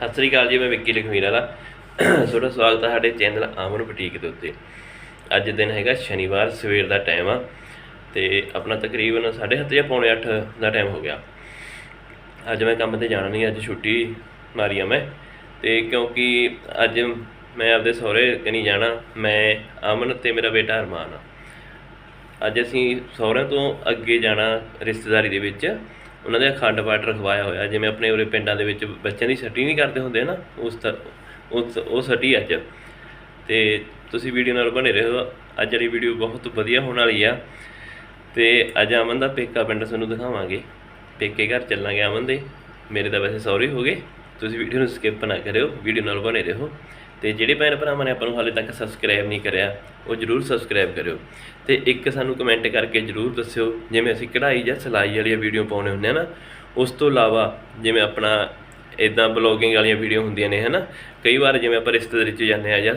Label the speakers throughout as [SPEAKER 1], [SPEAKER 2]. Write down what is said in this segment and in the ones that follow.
[SPEAKER 1] ਸਤਿ ਸ੍ਰੀ ਅਕਾਲ ਜੀ, ਮੈਂ ਵਿੱਕੀ ਲਖਮੀਰ ਵਾਲਾ। ਤੁਹਾਡਾ ਸਵਾਗਤ ਹੈ ਸਾਡੇ ਚੈਨਲ ਆਮਨ ਬੁਟੀਕ ਦੇ ਉੱਤੇ। ਅੱਜ ਦਿਨ ਹੈਗਾ ਸ਼ਨੀਵਾਰ, ਸਵੇਰ ਦਾ ਟਾਈਮ ਆ, ਤੇ ਆਪਣਾ ਤਕਰੀਬਨ 7:30 ਜਾਂ ਪੌਣੇ 8 ਦਾ ਟਾਈਮ ਹੋ ਗਿਆ। ਅੱਜ ਮੈਂ ਕੰਮ ਤੇ ਜਾਣਾ ਨਹੀਂ, ਅੱਜ ਛੁੱਟੀ ਮਾਰੀ ਆ ਮੈਂ। ਤੇ ਕਿਉਂਕਿ ਅੱਜ ਮੈਂ ਆਪਦੇ ਸਹੁਰੇ ਨਹੀਂ ਜਾਣਾ, ਮੈਂ ਅਮਨ ਤੇ ਮੇਰਾ ਬੇਟਾ ਅਰਮਾਨ ਆ। ਅੱਜ ਅਸੀਂ ਸਹੁਰਿਆਂ ਤੋਂ ਅੱਗੇ ਜਾਣਾ ਰਿਸ਼ਤੇਦਾਰੀ ਦੇ ਵਿੱਚ। ਉਹਨਾਂ ਦੇ ਅਖੰਡ ਪਾਠ ਰਖਵਾਇਆ ਹੋਇਆ। ਜਿਵੇਂ ਆਪਣੇ ਉਰੇ ਪਿੰਡਾਂ ਦੇ ਵਿੱਚ ਬੱਚਿਆਂ ਦੀ ਛੱਟੀ ਨਹੀਂ ਕਰਦੇ ਹੁੰਦੇ ਨਾ, ਉਸ ਤ- ਉਸ, ਉਹ ਛੱਟੀ ਅੱਜ। ਤੇ ਤੁਸੀਂ ਵੀਡੀਓ ਨਾਲ ਬਣੇ ਰਹੋ। ਅੱਜ ਵਾਲੀ ਵੀਡੀਓ ਬਹੁਤ ਵਧੀਆ ਹੋਣ ਵਾਲੀ ਆ। ਤੇ ਅੱਜ ਅਮਨ ਦਾ ਪੇਕਾ ਪਿੰਡ ਤੁਹਾਨੂੰ ਦਿਖਾਵਾਂਗੇ। ਪੇਕੇ ਘਰ ਚੱਲਾਂਗੇ ਅਮਨ ਦੇ। ਮੇਰੇ ਤਾਂ ਵੈਸੇ ਸੌਰੀ ਹੋ ਗਏ। ਤੁਸੀਂ ਵੀਡੀਓ ਨੂੰ ਸਕਿਪ ਨਾ ਕਰਿਓ। ਵੀਡੀਓ ਨਾਲ ਬਣੇ ਰਹੋ। ਤੇ ਜਿਹੜੇ ਭੈਣ ਭਰਾਵਾਂ ਨੇ ਆਪਾਂ ਨੂੰ ਹਾਲੇ ਤੱਕ ਸਬਸਕ੍ਰਾਈਬ ਨਹੀਂ ਕਰਿਆ, ਉਹ ਜਰੂਰ ਸਬਸਕ੍ਰਾਈਬ ਕਰਿਓ। ਤੇ ਇੱਕ ਸਾਨੂੰ ਕਮੈਂਟ ਕਰਕੇ ਜਰੂਰ ਦੱਸਿਓ, ਜਿਵੇਂ ਅਸੀਂ ਕਢਾਈ ਜਾਂ ਸਿਲਾਈ ਵਾਲੀਆਂ ਵੀਡੀਓ ਪਾਉਣੇ ਹੁੰਦੇ ਆ ਨਾ, ਉਸ ਤੋਂ ਇਲਾਵਾ ਜਿਵੇਂ ਆਪਣਾ ਇਦਾਂ ਬਲੌਗਿੰਗ ਵਾਲੀਆਂ ਵੀਡੀਓ ਹੁੰਦੀਆਂ ਨੇ, ਹਨਾ? ਕਈ ਵਾਰ ਜਿਵੇਂ ਆਪਾਂ ਰਿਸ਼ਤੇਦਾਰੀ 'ਚ ਜਾਂਦੇ ਆ ਜਾਂ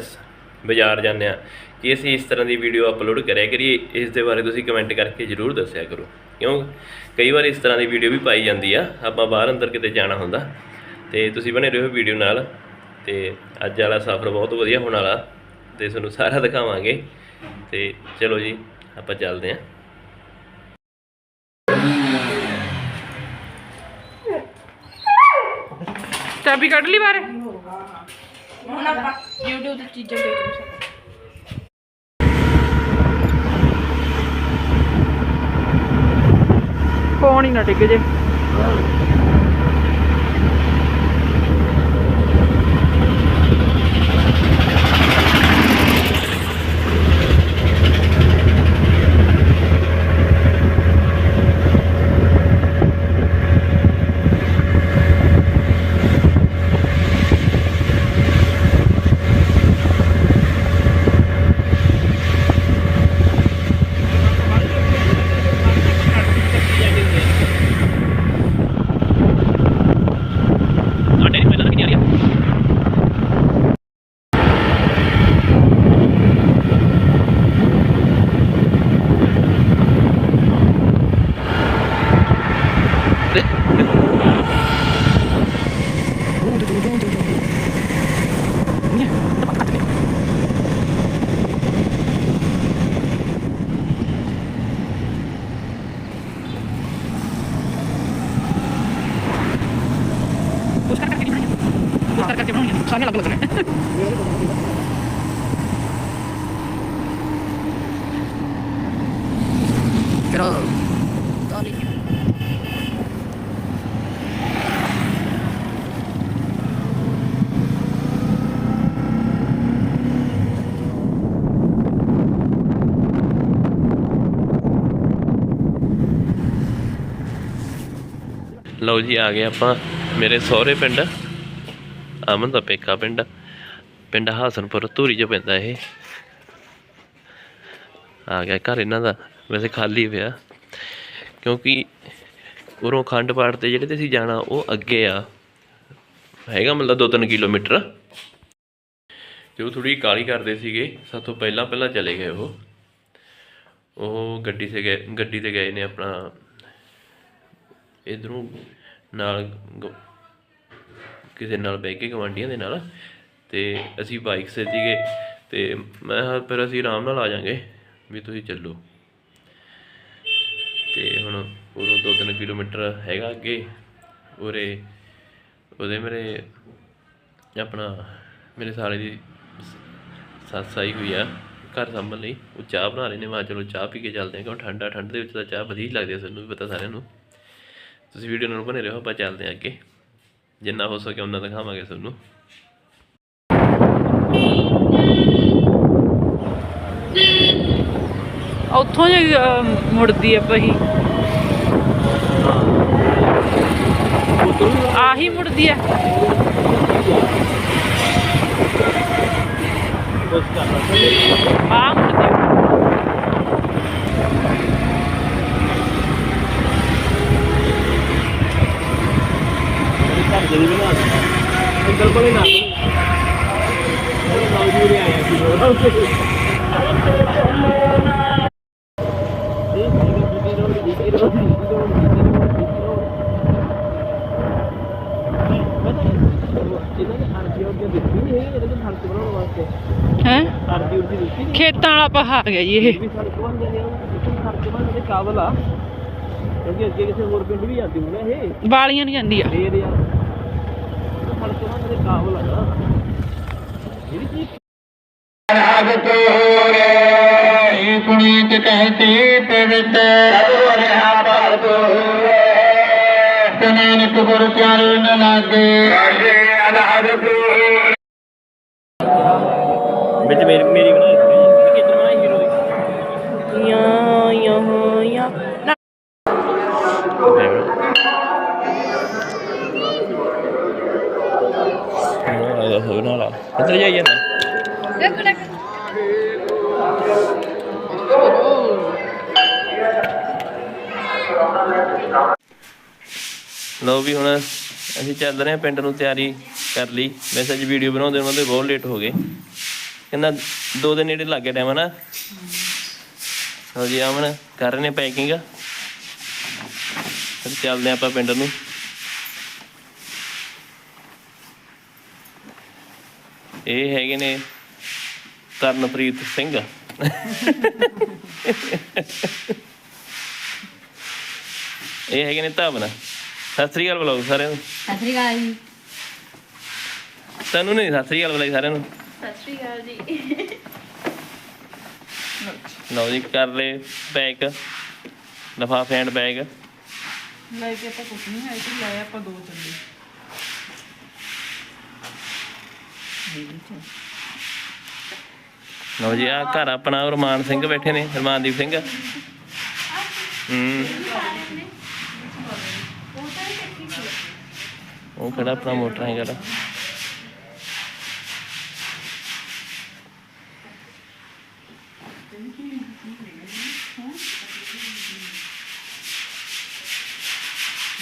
[SPEAKER 1] ਬਾਜ਼ਾਰ ਜਾਂਦੇ ਆ, ਕਿ ਅਸੀਂ ਇਸ ਤਰ੍ਹਾਂ ਦੀ ਵੀਡੀਓ ਅਪਲੋਡ ਕਰਿਆ ਕਰੀਏ, ਇਸ ਦੇ ਬਾਰੇ ਤੁਸੀਂ ਕਮੈਂਟ ਕਰਕੇ ਜਰੂਰ ਦੱਸਿਆ ਕਰੋ। ਕਿਉਂ? ਕਈ ਵਾਰ ਇਸ ਤਰ੍ਹਾਂ ਦੀ ਵੀਡੀਓ ਵੀ ਪਾਈ ਜਾਂਦੀ ਆ, ਆਪਾਂ ਬਾਹਰ ਅੰਦਰ ਕਿਤੇ ਜਾਣਾ ਹੁੰਦਾ, ਤੇ ਤੁਸੀਂ ਬਣੇ ਰਹੋ ਵੀਡੀਓ ਨਾਲ। ਤੇ ਅੱਜ ਵਾਲਾ ਸਫ਼ਰ ਬਹੁਤ ਵਧੀਆ ਹੋਣ ਵਾਲਾ ਤੇ ਤੁਹਾਨੂੰ ਸਾਰਾ ਦਿਖਾਵਾਂਗੇ ਤੇ ਚਲੋ ਜੀ ਆਪਾਂ ਚੱਲਦੇ ਆਂ
[SPEAKER 2] ਚਾਬੀ ਕੱਢ ਲਈ ਬਾਰੇ
[SPEAKER 3] ਹੁਣ ਆਪਾਂ YouTube ਤੇ ਚੀਜ਼ਾਂ ਦੇਖ ਸਕਦੇ
[SPEAKER 2] ਫੋਨ ਹੀ ਨਾ ਡਿੱਗ ਜੇ
[SPEAKER 1] ਆਟੇ ਦੀ ਪਹਿਲਾਂ ਲੱਗੀ ਜਾ ਰਹੀ ਆ
[SPEAKER 2] ਉਸ ਕਰ ਕਰਕੇ ਬਣਾਈਆਂ ਉਸ ਕਰ ਕਰਕੇ ਅਲੱਗ ਅਲੱਗ ਫਿਰ ਤਾਲੀ
[SPEAKER 1] ਲਓ ਜੀ ਆ ਗਏ ਆਪਾਂ ਮੇਰੇ ਸਹੁਰੇ ਪਿੰਡ। ਅਮਨ ਦਾ ਪੇਕਾ ਪਿੰਡ ਪਿੰਡ ਹਾਸਨਪੁਰ, ਧੂਰੀ 'ਚ ਪੈਂਦਾ ਇਹ। ਆ ਗਿਆ ਘਰ ਇਹਨਾਂ ਦਾ, ਵੈਸੇ ਖਾਲੀ ਪਿਆ। ਕਿਉਂਕਿ ਉਰੋਂ ਖੰਡ ਪਾਠ ਤੇ ਜਿਹੜੇ ਤੇ ਅਸੀਂ ਜਾਣਾ, ਉਹ ਅੱਗੇ ਆ। ਹੈਗਾ ਮਤਲਬ 2-3 ਕਿਲੋਮੀਟਰ। ਤੇ ਉਹ ਥੋੜੀ ਕਾਲੀ ਕਰਦੇ ਸੀਗੇ ਸਭ ਤੋਂ ਪਹਿਲਾਂ ਪਹਿਲਾਂ ਚਲੇ ਗਏ ਉਹ। ਉਹ ਗੱਡੀ ਤੇ ਗਏ, ਗੱਡੀ ਤੇ ਗਏ ਨੇ ਆਪਣਾ। ਇਧਰੋਂ ਨਾਲ ਗ- ਕਿਸੇ ਨਾਲ ਬਹਿ ਕੇ ਗਵਾਂਡੀਆਂ ਦੇ ਨਾਲ ਤੇ ਅਸੀਂ ਬਾਈਕ 'ਤੇ ਸੀਗੇ ਤੇ ਮੈਂ ਕਿਹਾ ਫਿਰ ਅਸੀਂ ਆਰਾਮ ਨਾਲ ਆ ਜਾਾਂਗੇ ਵੀ ਤੁਸੀਂ ਚੱਲੋ। ਤੇ ਹੁਣ ਉਰੋਂ ਦੋ ਤਿੰਨ ਕਿਲੋਮੀਟਰ ਹੈਗਾ ਅੱਗੇ, ਉਰੇ ਉਹਦੇ ਮੇਰੇ ਆਪਣਾ ਮੇਰੇ ਸਾਲੇ ਦੀ ਸੱਸ ਆਈ ਹੋਈ ਆ ਘਰ ਸੰਭਲ ਲਈ, ਉਹ ਚਾਹ ਬਣਾ ਰਹੇ ਨੇ, ਮੈਂ ਚਲੋ ਚਾਹ ਪੀ ਕੇ ਚੱਲਦੇ ਹਾਂ ਕਿਉਂ ਠੰਡਾ, ਠੰਡ ਦੇ ਵਿੱਚ ਤਾਂ ਚਾਹ ਵਧੀਆ ਲੱਗਦੀ ਹੈ ਸਾਨੂੰ ਵੀ ਪਤਾ ਸਾਰਿਆਂ ਨੂੰ। ਤੁਸੀਂ ਵੀਡੀਓ ਨਾਲ ਬਣੇ ਰਹੋ, ਆਪਾਂ ਚੱਲਦੇ ਹਾਂ ਅੱਗੇ। ਜਿੰਨਾ ਹੋ ਸਕੇ ਉਹਨਾਂ ਦਿਖਾਵਾਂਗੇ ਤੁਹਾਨੂੰ
[SPEAKER 2] ਉੱਥੋਂ ਜੇ ਮੁੜਦੀ ਆ ਪਹੀ ਆਹੀ ਮੁੜਦੀ ਆ। ਆ ਮੁੜਦੀ ਆ
[SPEAKER 1] Thank ਇਹਨਾਂ ਨੇ ਅਰਜੀ ਉਹ ਦਿੱਤੀ ਨਹੀਂ ਹੈਗੀ ਇਹਦੇ ਸੜਕ ਬਣਾਉਣ ਵਾਸਤੇ।
[SPEAKER 2] ਹੈ?
[SPEAKER 1] ਅਰਜੀ ਉਰਜੀ ਦਿੱਤੀ ਨਹੀਂ।
[SPEAKER 2] ਖੇਤਾਂ ਵਾਲਾ ਪਹਾੜ ਗਿਆ ਜੀ ਇਹ।
[SPEAKER 1] ਵੀ ਸੜਕ ਬਣ ਜਾਂਦੀ ਆ ਜਿੱਥੇ ਸੜਕ ਬਣ ਦੇ ਕਾਬਲ ਆ। ਕਿਉਂਕਿ ਅੱਗੇ ਕਿਸੇ ਹੋਰ ਪਿੰਡ ਵੀ ਜਾਂਦੀ ਹੋਣਾ ਇਹ।
[SPEAKER 2] ਵਾਲੀਆਂ ਨਹੀਂ ਜਾਂਦੀ ਆ।
[SPEAKER 1] ਫੇਰ ਯਾਰ ਉਹ ਸੜਕ ਬਣ ਦੇ ਕਾਬਲ ਆ ਨਾ। ਜਿਹੜੀ ਚੀਜ਼
[SPEAKER 4] ਪੁਨੀਤ ਕਹਤੀ ਪਵਿੱਤ ਰਿਹਾ ਤਨੇਨ ਕੁਬਰ ਪਿਆਰੇ ਨ ਲਾਗੇ
[SPEAKER 1] ਵਿੱਚ ਮੇਰੀ ਮੇਰੀ ਬਣਾਈ ਹੋਈ ਕਿੱਧਰ ਬਣਾਈ ਹੀਰੋ
[SPEAKER 3] ਯਾ ਯਾ ਯਾ ਨਾ
[SPEAKER 1] ਨਾ ਹੋ ਨਾ ਲਾ ਲਓ ਵੀ ਹੁਣ ਅਸੀਂ ਚੱਲ ਰਹੇ ਹਾਂ ਪਿੰਡ ਨੂੰ ਤਿਆਰੀ ਕਰ ਲਈ। ਵੈਸੇ ਅੱਜ ਵੀਡੀਓ ਬਣਾਉਂਦੇ ਉਹਨਾਂ ਦੇ ਬਹੁਤ ਲੇਟ ਹੋ ਗਏ। ਕਹਿੰਦਾ ਦੋ ਦੇ ਨੇੜੇ ਲੱਗ ਗਿਆ ਟਾਈਮ ਨਾ। ਲਓ ਜੀ, ਅਮਨ ਕਰ ਰਹੇ ਨੇ ਪੈਕਿੰਗ ਫਿਰ ਚੱਲਦੇ ਆਪਾਂ ਪਿੰਡ ਨੂੰ। ਇਹ ਹੈਗੇ ਨੇ ਤਰਨਪ੍ਰੀਤ ਸਿੰਘ। ਇਹ ਹੈਗੇ ਨੇ ਧਾਵਨ। ਸਤਿ ਸ੍ਰੀ ਅਕਾਲ ਬੁਲਾਓ ਸਾਰਿਆਂ ਨੂੰ।
[SPEAKER 3] ਸਤਿ ਸ਼੍ਰੀ ਅਕਾਲ ਜੀ।
[SPEAKER 1] ਤੈਨੂੰ ਨਹੀਂ ਸਤਿ ਸ੍ਰੀ ਅਕਾਲ ਬੁਲਾਈ ਸਾਰਿਆਂ ਨੂੰ।
[SPEAKER 3] ਸਤਿ ਸ਼੍ਰੀ ਅਕਾਲ ਜੀ।
[SPEAKER 1] ਲਓ ਜੀ ਕਰ ਲੈ ਪੈਕ। ਲਫਾਫੇ and bag.
[SPEAKER 2] ਲੈ ਕੇ ਆਪਾਂ ਕੁਝ ਨਹੀਂ ਹੈ ਕਿ ਲੈ ਆਪਾਂ ਦੋ ਚੱਲੇ।
[SPEAKER 1] ਲਓ ਜੀ ਆ ਘਰ ਆਪਣਾ ਰਮਾਨ ਸਿੰਘ ਬੈਠੇ ਨੇ ਰਮਾਨਦੀਪ ਸਿੰਘ। ਹੂੰ। ਉਹ ਕਿਹੜਾ ਆਪਣਾ ਮੋਟਰ ਹੈ ਜਿਹੜਾ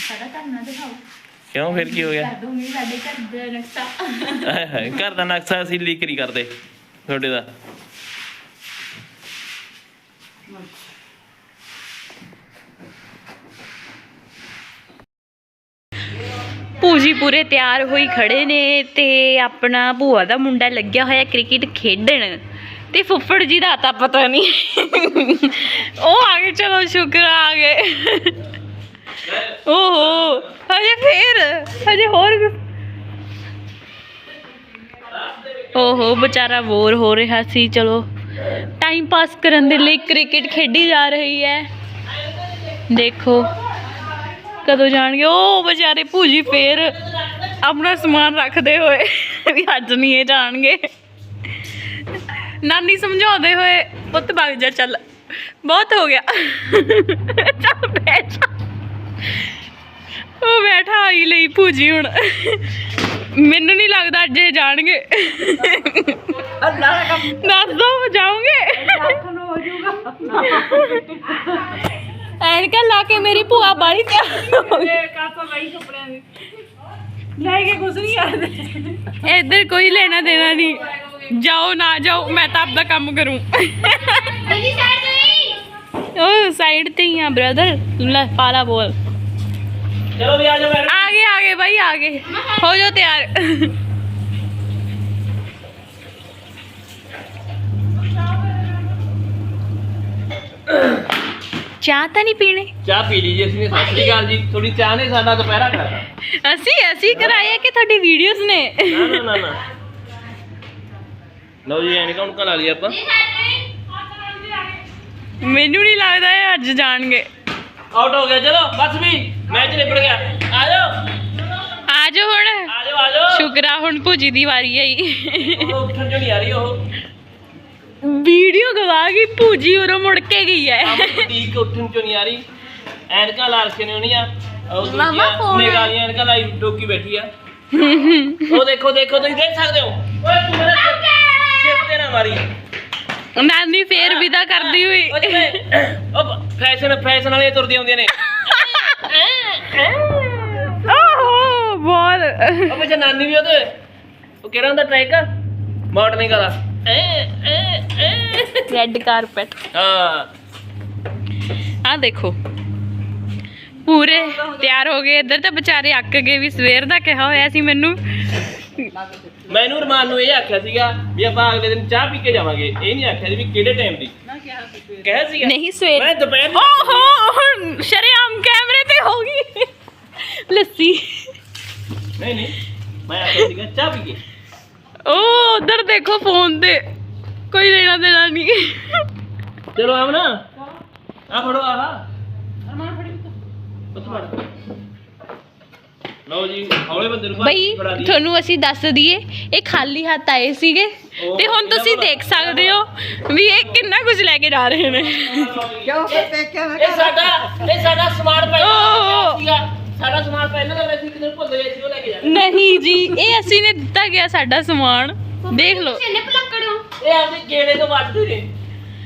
[SPEAKER 3] ਸਾਡਾ ਘਰ ਨਾ ਦਿਖਾਓ।
[SPEAKER 1] ਕਿਉਂ? ਫਿਰ ਕੀ ਹੋ ਗਿਆ?
[SPEAKER 3] ਕਰ ਦੂੰਗੀ ਸਾਡੇ ਘਰ ਦਾ ਨਕਸ਼ਾ।
[SPEAKER 1] ਘਰ ਦਾ ਨਕਸ਼ਾ ਅਸੀਂ ਲੀਕ ਨਹੀਂ ਕਰਦੇ ਤੁਹਾਡੇ ਦਾ।
[SPEAKER 5] ਭੂਜੀ ਪੂਰੇ ਤਿਆਰ ਹੋਈ ਖੜੇ ਨੇ ਤੇ ਆਪਣਾ ਭੂਆ ਦਾ ਮੁੰਡਾ ਲੱਗਿਆ ਹੋਇਆ ਕ੍ਰਿਕਟ ਖੇਡਣ। ਤੇ ਫੁੱਫੜ ਜੀ ਦਾ ਤਾਂ ਪਤਾ ਨਹੀਂ ਉਹ ਆ ਗਏ, ਚਲੋ ਸ਼ੁਕਰ ਆ ਗਏ। ਓਹੋ, ਹਜੇ ਫੇਰ, ਹਜੇ ਹੋਰ ਓਹੋ, ਵਿਚਾਰਾ ਬੋਰ ਹੋ ਰਿਹਾ ਸੀ, ਚਲੋ। ਟਾਈਮ ਪਾਸ ਕਰਨ ਦੇ ਲਈ ਕ੍ਰਿਕਟ ਖੇਡੀ ਜਾ ਰਹੀ ਹੈ। ਦੇਖੋ। ਕਦੋਂ ਜਾਣਗੇ? ਉਹ ਵਿਚਾਰੇ ਭੂਜੀ ਫੇਰ ਆਪਣਾ ਸਮਾਨ ਰੱਖਦੇ ਹੋਏ ਵੀ ਅੱਜ ਨਹੀਂ ਇਹ ਜਾਣਗੇ। ਨਾਨੀ ਸਮਝਾਉਂਦੇ ਹੋਏ ਪੁੱਤ ਵਗ ਜਾ ਚੱਲ। ਬਹੁਤ ਹੋ ਗਿਆ। ਚੱਲ ਬੈਠ ਉਹ ਬੈਠਾ ਆਈ ਲਈ ਭੂਜੀ ਹੁਣ। ਮੈਨੂੰ ਨਹੀਂ ਲੱਗਦਾ ਅੱਜ ਇਹ ਜਾਣਗੇ। ਦੱਸ ਦੋ ਜਾਓਗੇ ਐਨਕਾਂ ਲਾ ਕੇ ਮੇਰੀ ਭੂਆ ਬਾਲੀ ਗਈ।
[SPEAKER 2] ਲੈ ਕੇ ਕੁਝ ਨਹੀਂ ਕਰਦੇ
[SPEAKER 5] ਇੱਧਰ ਕੋਈ ਲੈਣਾ ਦੇਣਾ ਨਹੀਂ ਜਾਓ ਨਾ ਜਾਓ ਮੈਂ ਤਾਂ ਆਪਦਾ ਕੰਮ ਕਰੂੰ। ਉਹ ਸਾਈਡ ਤੇ ਹੀ ਆ ਬ੍ਰਦਰ ਤੂੰ ਲੈ ਪਾਲਾ ਬੋਲ
[SPEAKER 1] ਚਲੋ ਵੀ ਆ ਜਾਓ
[SPEAKER 5] ਆ ਗਏ ਆ ਗਏ ਭਾਈ ਆ ਗਏ। ਹੋ ਜਾਓ ਤਿਆਰ। ਚਾਹ ਤਾਂ ਨਹੀਂ ਪੀਣੇ?
[SPEAKER 1] ਚਾਹ ਪੀ ਲਈ ਜੀ ਅਸੀਂ ਨੇ। ਸਤਿ ਸ੍ਰੀ ਅਕਾਲ ਜੀ। ਥੋੜੀ ਚਾਹ ਨੇ ਸਾਡਾ ਦੁਪਹਿਰਾ ਖਾਦਾ
[SPEAKER 5] ਅਸੀਂ ਅਸੀਂ ਕਰਾਇਆ ਕਿ ਤੁਹਾਡੀ ਵੀਡੀਓਜ਼ ਨੇ?
[SPEAKER 1] ਨਾ ਨਾ ਨਾ ਨਾ। ਲਓ ਜੀ ਐਨਕਾਂ ਹੁਣ ਲਾ ਲਈ ਆਪਾਂ।
[SPEAKER 5] ਮੈਨੂੰ ਨਹੀਂ ਲੱਗਦਾ ਇਹ ਅੱਜ ਜਾਣਗੇ।
[SPEAKER 1] ਆਊਟ ਹੋ ਗਿਆ ਚਲੋ ਬਸ ਵੀ। ਮੈਚ ਨਿਬੜ ਗਿਆ। ਆ ਜਾਓ
[SPEAKER 5] ਆ ਜਾਓ ਹੁਣ।
[SPEAKER 1] ਆ ਜਾਓ ਆ ਜਾਓ
[SPEAKER 5] ਸ਼ੁਕਰ ਹੁਣ ਭੂਜੀ ਦੀ ਵਾਰੀ ਆਈ।
[SPEAKER 1] ਉਹ ਉੱਠਣ ਚੋਂ ਨਹੀਂ ਆ ਰਹੀ ਉਹ।
[SPEAKER 5] ਵੀਡੀਓ ਗਵਾ ਗਈ ਭੂਜੀ ਉਰੋਂ ਮੁੜ ਕੇ ਗਈ ਹੈ
[SPEAKER 1] ਅਮਨਦੀਪ ਉੱਠਣ ਚੋਂ ਨਹੀਂ ਆ ਰਹੀ? ਐਨਕਾਂ ਲਾ ਰੱਖੇ ਨੇ ਉਹਨੀਆਂ ਉਹ
[SPEAKER 5] ਮਾਮਾ ਫੋਨ
[SPEAKER 1] ਨਿਗਾਹ ਵਾਲੀਆਂ ਐਨਕਾਂ ਲਾਈ ਡੋਕੀ ਬੈਠੀ ਆ। ਉਹ ਦੇਖੋ ਦੇਖੋ ਤੁਸੀਂ ਦੇਖ ਸਕਦੇ ਹੋ? ਓਏ ਤੂੰ ਮੇਰੇ ਸਿਰ- ਸਿਰ ਤੇ ਨਾ ਮਾਰੀ।
[SPEAKER 5] ਨਾਨੀ ਫੇਰ ਵਿਦਾ ਕਰਦੀ ਹੋਈ।
[SPEAKER 1] ਉਹ ਫੈਸ਼ਨ ਫੈਸ਼ਨ ਵਾਲੇ ਤੁਰਦੀਆਂ ਹੁੰਦੀਆਂ ਨੇ।
[SPEAKER 5] ਓਹੋ ਬੋਲ।
[SPEAKER 1] ਉਹ ਨਾਨੀ ਵੀ ਉਹਦੇ ਉਹ ਕਿਹੜਾ ਹੁੰਦਾ ਟਰੈਕ ਮਾਡਲਿੰਗ ਵਾਲਾ।
[SPEAKER 5] ਰੈੱਡ ਕਾਰਪਟ
[SPEAKER 1] ਹਾਂ।
[SPEAKER 5] ਆ ਦੇਖੋ। ਪੂਰੇ ਤਿਆਰ ਹੋ ਗਏ। ਇੱਧਰ ਤਾਂ ਵਿਚਾਰੇ ਅੱਕ ਗਏ ਵੀ ਸਵੇਰ ਦਾ ਕਿਹਾ ਹੋਇਆ ਸੀ ਮੈਨੂੰ।
[SPEAKER 1] ਮੈਨੂੰ ਰਮਾਨ ਨੂੰ ਇਹ ਆਖਿਆ ਸੀਗਾ ਵੀ ਆਪਾਂ ਅਗਲੇ ਦਿਨ ਚਾਹ ਪੀ ਕੇ ਜਾਵਾਂਗੇ। ਇਹ ਨਹੀਂ ਆਖਿਆ ਸੀ ਵੀ ਕਿਹੜੇ ਟਾਈਮ ਦੀ। ਕਿਹਾ ਸੀਗਾ?
[SPEAKER 5] ਨਹੀਂ ਸਵੇਰ
[SPEAKER 1] ਮੈਂ ਦੁਪਹਿਰ ਨੂੰ
[SPEAKER 5] ਓਹੋ ਹੁਣ ਸ਼ਰੇਆਮ ਕੈਮਰੇ ਤੇ ਹੋ ਗਈ। ਲੱਸੀ।
[SPEAKER 1] ਨਹੀਂ ਨਹੀਂ। ਮੈਂ ਆਖਿਆ ਸੀਗਾ ਚਾਹ ਪੀ ਕੇ।
[SPEAKER 5] ਉਹ ਉਧਰ ਦੇਖੋ ਫੋਨ ਤੇ। ਕੋਈ ਲੈਣਾ ਦੇਣਾ ਨਹੀਂ
[SPEAKER 1] ਚਲੋ ਆਵਣਾ ਆ ਫੜੋ ਆਹ। ਅਰਮਾਨ ਫੜੀ ਉੱਥੇ ਫੜ। ਲਓ ਜੀ ਹੌਲੇ ਬੰਦੇ ਨੂੰ
[SPEAKER 5] ਬਈ
[SPEAKER 1] ਫੜਾ ਦੀ
[SPEAKER 5] ਤੁਹਾਨੂੰ ਅਸੀਂ ਦੱਸ ਦਈਏ ਇਹ ਖਾਲੀ ਹੱਥ ਆਏ ਸੀਗੇ ਤੇ ਹੁਣ ਤੁਸੀਂ ਦੇਖ ਸਕਦੇ ਹੋ ਵੀ ਇਹ ਕਿੰਨਾ ਕੁਝ ਲੈ ਕੇ ਜਾ ਰਹੇ ਨੇ।
[SPEAKER 3] ਕਿਉਂ ਫਿਰ ਪੇਕਿਆ ਨਾ
[SPEAKER 1] ਇਹ ਸਾਡਾ ਇਹ ਸਾਡਾ ਸਮਾਨ ਪਹਿਲਾਂ
[SPEAKER 5] ਓਹ।
[SPEAKER 1] ਸੀਗਾ। ਸਾਡਾ ਸਮਾਨ ਪਹਿਲਾਂ ਦਾ ਵੈਸੇ ਕਿਧਰ ਭੁੱਲ ਗਏ ਸੀ ਉਹ ਲੈ ਕੇ ਜਾਣਾ।
[SPEAKER 5] ਨਹੀਂ ਜੀ ਇਹ ਅਸੀਂ ਨੇ ਦਿੱਤਾ ਗਿਆ ਸਾਡਾ ਸਮਾਨ। ਦੇਖ ਲਓ।
[SPEAKER 1] ਇਹ ਆਪਦੇ ਗੇੜੇ ਤੋਂ ਵੱਧਦੇ ਨੇ।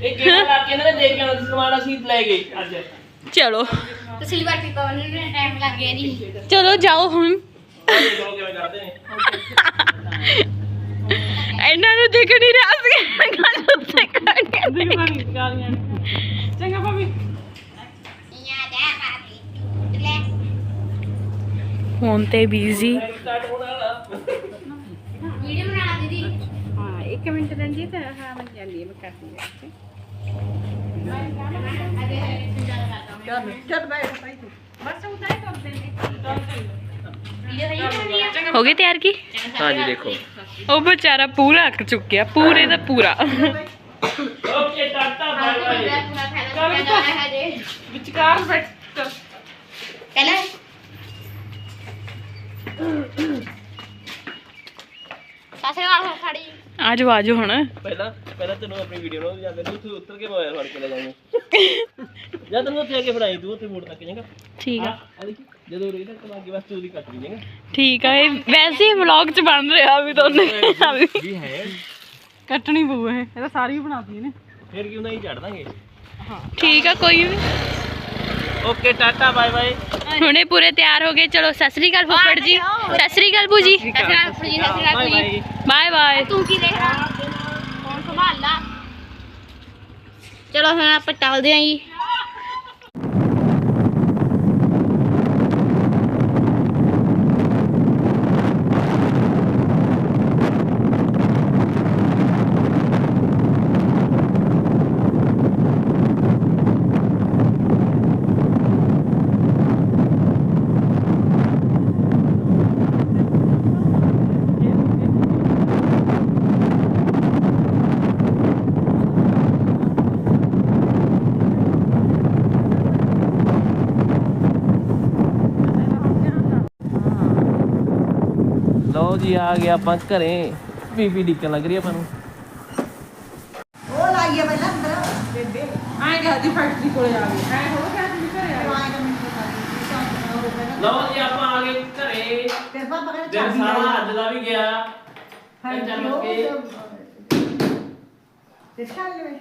[SPEAKER 1] ਇਹ ਗੇੜਾ ਲਾ ਕੇ ਇਹਨਾਂ ਨੇ ਦੇ ਕੇ ਆਉਣਾ ਸੀ ਸਮਾਨ ਅਸੀਂ ਲੈ ਗਏ ਅੱਜ।
[SPEAKER 5] ਚਲੋ।
[SPEAKER 6] ਸਿਲਵਰ ਕੀ ਪਾਉਣ ਨੂੰ ਟਾਈਮ ਲੱਗ ਗਿਆ ਨਹੀਂ
[SPEAKER 5] ਚਲੋ ਜਾਓ ਹੁਣ।
[SPEAKER 1] ਆਹ ਦੇਖ ਲਓ ਕਿਵੇਂ ਕਰਦੇ ਨੇ।
[SPEAKER 5] ਇਹਨਾਂ ਨੂੰ ਦਿਖ ਨਹੀਂ ਰਿਹਾ ਸੀ ਗੱਲ ਉੱਤੇ ਕਰਕੇ
[SPEAKER 2] ਚੰਗਾ ਭਾਬੀ
[SPEAKER 6] ਯਾਦ ਆ ਬਾਬੀ ਲੈ
[SPEAKER 5] ਫੋਨ ਤੇ ਬਿਜ਼ੀ।
[SPEAKER 6] ਵੀਡੀਓ ਬਣਾ ਦੀਦੀ।
[SPEAKER 2] ਹਾਂ 1 ਮਿੰਟ ਰਹਿੰਦੀ ਤਾਂ ਹਾਂ ਮੈਂ ਜਾਂਦੀ ਮੈਂ ਕਰਦੀ ਹਾਂ
[SPEAKER 3] ਚੱਲ ਬੈਠ। ਭਾਈ ਤੂੰ
[SPEAKER 5] ਹੋ ਗਏ ਤਿਆਰ ਕੀ?
[SPEAKER 1] ਹਾਂਜੀ ਦੇਖੋ।
[SPEAKER 5] ਉਹ ਵਿਚਾਰਾ ਪੂਰਾ ਅੱਕ ਚੁੱਕਿਆ ਪੂਰੇ ਦਾ ਪੂਰਾ।
[SPEAKER 1] ਓਕੇ ਟਾਟਾ ਬਾਏ ਬਾਏ
[SPEAKER 6] ਹੈ ਜੇ
[SPEAKER 2] ਵਿਚਕਾਰ ਬੈਠ
[SPEAKER 6] ਪਹਿਲਾਂ ਸਾਸੇ ਨਾਲ ਖੜੀ
[SPEAKER 5] ਆਜੋ ਆਜੋ ਹੁਣ।
[SPEAKER 1] ਪਹਿਲਾਂ ਪਹਿਲਾਂ ਤੈਨੂੰ ਆਪਣੀ ਵੀਡੀਓ ਨੂੰ ਜਾਂਦੇ ਨੂੰ ਉੱਥੇ ਉਤਰ ਕੇ ਮੋਬਾਈਲ ਫੜ ਕੇ ਲੈ ਜਾਵਾਂਗੇ ਜਾਂ ਤੈਨੂੰ ਉੱਥੇ ਆ ਕੇ ਫੜਾਈ ਤੂੰ ਉੱਥੇ ਮੋੜ ਤੱਕ ਜਾਏਗਾ।
[SPEAKER 5] ਠੀਕ ਆ।
[SPEAKER 1] ਆ ਦੇਖੀ ਜਦੋਂ ਲੱਗੇ ਬਸ ਉਹਦੀ ਕੱਟ ਲਈ ਜਾਏਗਾ।
[SPEAKER 5] ਠੀਕ ਆ ਇਹ ਵੈਸੇ ਹੀ ਵਲੌਗ ਚ ਬਣ ਰਿਹਾ ਵੀ ਦੋਨੇ
[SPEAKER 1] ਵੀ ਹੈ।
[SPEAKER 2] ਕੱਟਣੀ ਪਊ ਇਹ ਇਹ ਤਾਂ ਸਾਰੀ ਬਣਾਤੀ ਨੇ
[SPEAKER 1] ਫਿਰ ਕਿਉਂ ਨਹੀਂ ਚੜ ਦਾਂਗੇ
[SPEAKER 5] ਠੀਕ ਆ ਕੋਈ ਵੀ।
[SPEAKER 1] Okay ta ta bye bye
[SPEAKER 5] ਹੁਣੇ ਪੂਰੇ ਤਿਆਰ ਹੋ ਗਏ। ਚਲੋ ਸਤਿ ਸ੍ਰੀ ਅਕਾਲ ਫੁੱਫੜ ਜੀ। ਸਤਿ ਸ੍ਰੀ ਅਕਾਲ
[SPEAKER 6] ਨਾਲ
[SPEAKER 1] ਬਾਏ
[SPEAKER 5] ਬਾਏ
[SPEAKER 1] ਬਾਏ
[SPEAKER 5] ਬਾਏ
[SPEAKER 6] ਤੂੰ ਕੀ ਦੇਖ ਰਹਾ? ਫੋਨ ਸੰਭਾਲ ਲਾ ਚਲੋ ਹੁਣ ਆਪਾਂ ਚੱਲਦੇ ਆਂ ਜੀ।
[SPEAKER 1] ਲਓ ਜੀ ਆ ਗਿਆ ਆਪਾਂ ਘਰੇ। ਬੀਬੀ ਡਿੱਕਣ ਲੱਗ ਰਹੀ ਆ ਆਪਾਂ ਨੂੰ।
[SPEAKER 3] ਉਹ ਲਾਈਏ ਪਹਿਲਾਂ ਅੰਦਰ। ਬੇਬੇ
[SPEAKER 2] ਆਏ ਗਾ ਦੀ ਫੈਕਟਰੀ ਕੋਲੇ ਆ ਗਏ। ਐ ਹੋ ਗਿਆ ਤੁਸੀਂ ਘਰੇ ਆ ਗਏ।
[SPEAKER 1] ਲਓ ਜੀ ਆਪਾਂ ਆ ਗਏ ਘਰੇ।
[SPEAKER 3] ਤੇਰੇ ਪਾਪਾ ਕਹਿੰਦੇ
[SPEAKER 1] ਦਿਨ ਸਾਰਾ ਅੱਜ ਦਾ ਵੀ ਗਿਆ।
[SPEAKER 3] ਹਾਂ
[SPEAKER 1] ਚੱਲ ਕੇ
[SPEAKER 3] ਤੇ ਚੱਲ ਵੇ